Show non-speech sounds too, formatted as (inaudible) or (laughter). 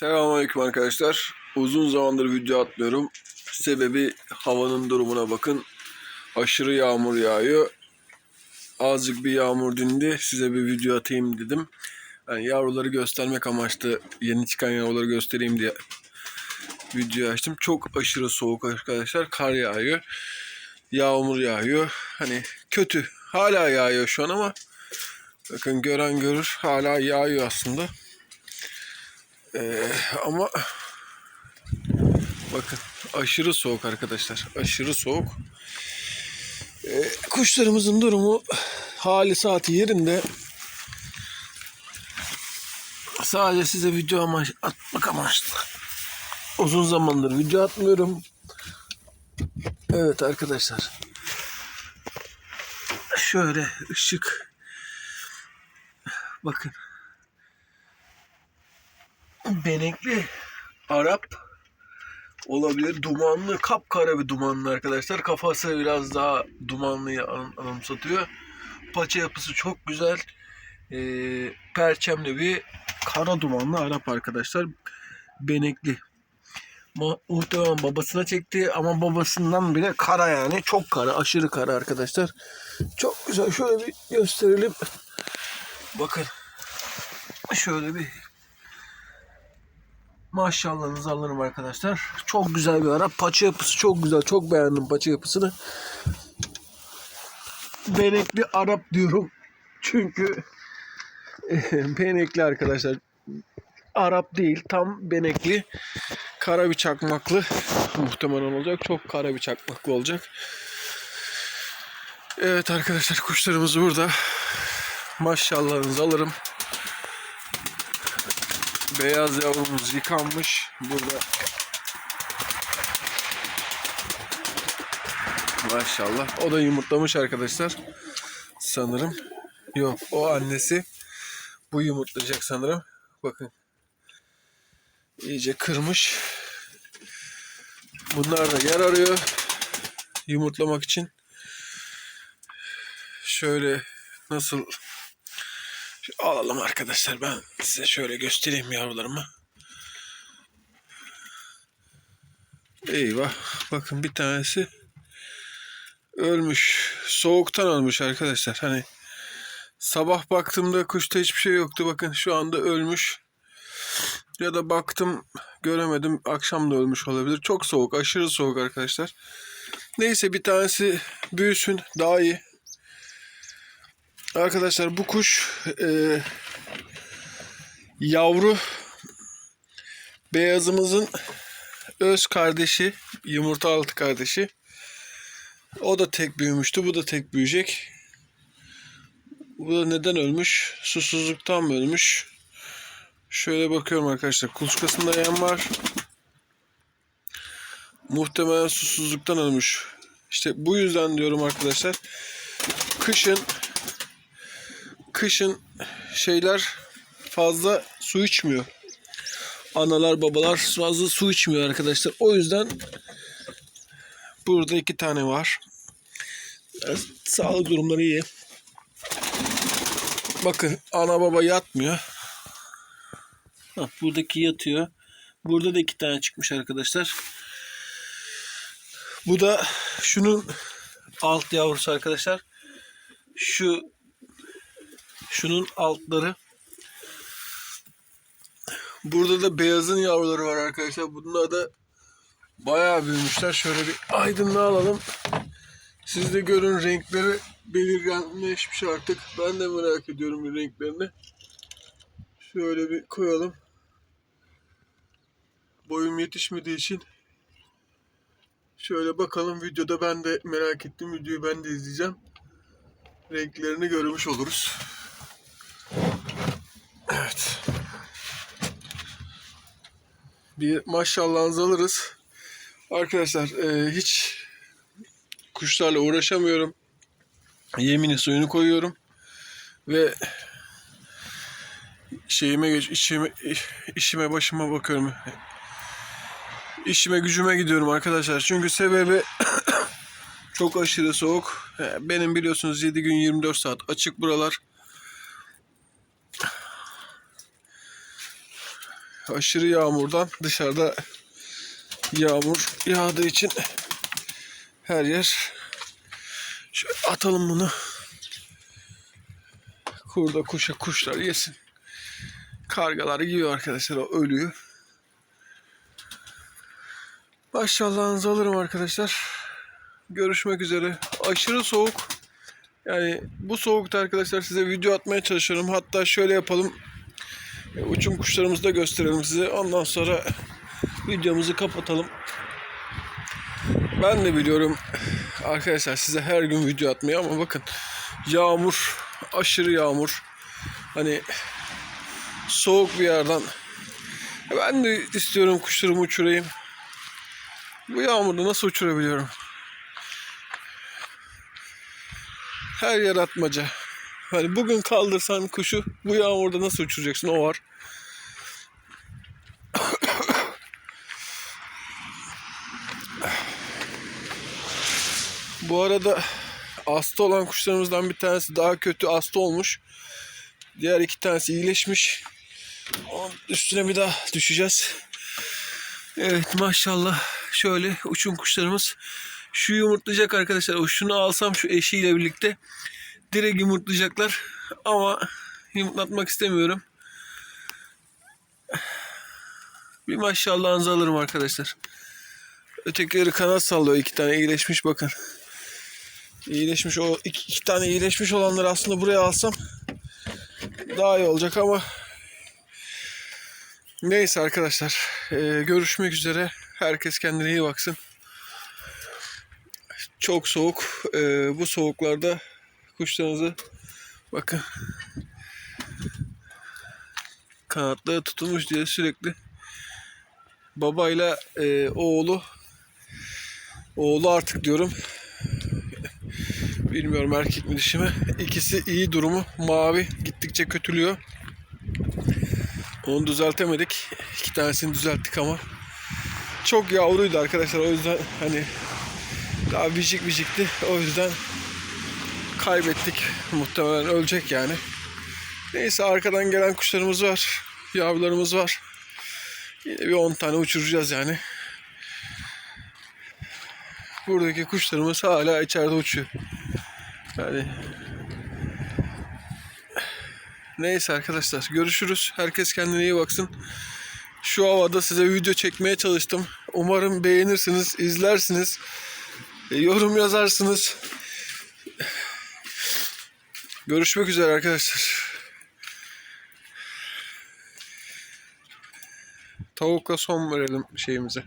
Selamünaleyküm arkadaşlar. Uzun zamandır video atmıyorum. Sebebi havanın durumuna bakın. Aşırı yağmur yağıyor. Azıcık bir yağmur dindi. Size bir video atayım dedim. Yani yavruları göstermek amaçlı yeni çıkan yavruları göstereyim diye video açtım. Çok aşırı soğuk arkadaşlar. Kar yağıyor. Yağmur yağıyor. Hani kötü. Hala yağıyor şu an ama bakın gören görür. Hala yağıyor aslında. Ee, ama bakın aşırı soğuk arkadaşlar. Aşırı soğuk. Ee, kuşlarımızın durumu hali saati yerinde. Sadece size video amaç atmak amaçlı. Uzun zamandır video atmıyorum. Evet arkadaşlar. Şöyle ışık. Bakın benekli Arap olabilir. Dumanlı, kapkara bir dumanlı arkadaşlar. Kafası biraz daha dumanlıyı an- anımsatıyor. Paça yapısı çok güzel. Ee, perçemli bir kara dumanlı Arap arkadaşlar. Benekli. Muhtemelen babasına çekti ama babasından bile kara yani. Çok kara, aşırı kara arkadaşlar. Çok güzel. Şöyle bir gösterelim. Bakın. Şöyle bir Maşallahınızı alırım arkadaşlar. Çok güzel bir Arap. Paça yapısı çok güzel. Çok beğendim paça yapısını. Benekli Arap diyorum. Çünkü (laughs) benekli arkadaşlar. Arap değil. Tam benekli. Kara bir çakmaklı. Muhtemelen olacak. Çok kara bir çakmaklı olacak. Evet arkadaşlar kuşlarımız burada. Maşallahınızı alırım. Beyaz yavrumuz yıkanmış. Burada Maşallah. O da yumurtlamış arkadaşlar. Sanırım. Yok o annesi. Bu yumurtlayacak sanırım. Bakın. İyice kırmış. Bunlar da yer arıyor. Yumurtlamak için. Şöyle nasıl alalım arkadaşlar. Ben size şöyle göstereyim yavrularımı. Eyvah. Bakın bir tanesi ölmüş. Soğuktan ölmüş arkadaşlar. Hani sabah baktığımda kuşta hiçbir şey yoktu. Bakın şu anda ölmüş. Ya da baktım göremedim. Akşam da ölmüş olabilir. Çok soğuk. Aşırı soğuk arkadaşlar. Neyse bir tanesi büyüsün. Daha iyi. Arkadaşlar bu kuş e, yavru beyazımızın öz kardeşi, yumurta altı kardeşi. O da tek büyümüştü, bu da tek büyüyecek. Bu da neden ölmüş? Susuzluktan mı ölmüş? Şöyle bakıyorum arkadaşlar. Kuluçkasında yem var. Muhtemelen susuzluktan ölmüş. İşte bu yüzden diyorum arkadaşlar. Kışın kışın şeyler fazla su içmiyor. Analar babalar fazla su içmiyor arkadaşlar. O yüzden burada iki tane var. Biraz Sağlık durumları iyi. Bakın ana baba yatmıyor. Hah, buradaki yatıyor. Burada da iki tane çıkmış arkadaşlar. Bu da şunun alt yavrusu arkadaşlar. Şu Şunun altları. Burada da beyazın yavruları var arkadaşlar. Bunlar da bayağı büyümüşler. Şöyle bir aydınlığa alalım. Siz de görün renkleri belirgenleşmiş artık. Ben de merak ediyorum renklerini. Şöyle bir koyalım. Boyum yetişmediği için şöyle bakalım videoda ben de merak ettim. Videoyu ben de izleyeceğim. Renklerini görmüş oluruz. Bir maşallahınızı alırız. Arkadaşlar e, hiç kuşlarla uğraşamıyorum. Yemini suyunu koyuyorum. Ve şeyime geç, işime, işime başıma bakıyorum. İşime gücüme gidiyorum arkadaşlar. Çünkü sebebi (coughs) çok aşırı soğuk. Benim biliyorsunuz 7 gün 24 saat açık buralar. Aşırı yağmurdan dışarıda yağmur yağdığı için her yer şöyle atalım bunu. Kurda kuşa kuşlar yesin. Kargalar yiyor arkadaşlar o ölüyü. Maşallahınızı alırım arkadaşlar. Görüşmek üzere. Aşırı soğuk. Yani bu soğukta arkadaşlar size video atmaya çalışıyorum. Hatta şöyle yapalım. E, Uçum kuşlarımızı da gösterelim size. Ondan sonra videomuzu kapatalım. Ben de biliyorum arkadaşlar size her gün video atmayı ama bakın yağmur, aşırı yağmur. Hani soğuk bir yerden ben de istiyorum kuşlarımı uçurayım. Bu yağmurda nasıl uçurabiliyorum? Her yer atmaca. Hani bugün kaldırsan kuşu bu yağmurda nasıl uçuracaksın o var. Bu arada hasta olan kuşlarımızdan bir tanesi daha kötü hasta olmuş. Diğer iki tanesi iyileşmiş. Onun üstüne bir daha düşeceğiz. Evet maşallah şöyle uçum kuşlarımız şu yumurtlayacak arkadaşlar. O şunu alsam şu eşiyle birlikte direkt yumurtlayacaklar. Ama yumurtlatmak istemiyorum. Bir maşallahınızı alırım arkadaşlar. Ötekileri kanat sallıyor. iki tane iyileşmiş bakın. İyileşmiş o iki, iki tane iyileşmiş olanları aslında buraya alsam daha iyi olacak ama neyse arkadaşlar Ee, görüşmek üzere herkes kendine iyi baksın çok soğuk Ee, bu soğuklarda kuşlarınızı bakın kanatları tutulmuş diye sürekli babayla e, oğlu oğlu artık diyorum Bilmiyorum erkek mi dişi mi. İkisi iyi durumu. Mavi gittikçe kötülüyor. Onu düzeltemedik. İki tanesini düzelttik ama. Çok yavruydu arkadaşlar. O yüzden hani daha vijik vijikti. O yüzden kaybettik. Muhtemelen ölecek yani. Neyse arkadan gelen kuşlarımız var. Yavrularımız var. Yine bir 10 tane uçuracağız yani. Buradaki kuşlarımız hala içeride uçuyor. Yani Neyse arkadaşlar görüşürüz. Herkes kendine iyi baksın. Şu havada size video çekmeye çalıştım. Umarım beğenirsiniz, izlersiniz. e, Yorum yazarsınız. Görüşmek üzere arkadaşlar. Tavukla son verelim şeyimize.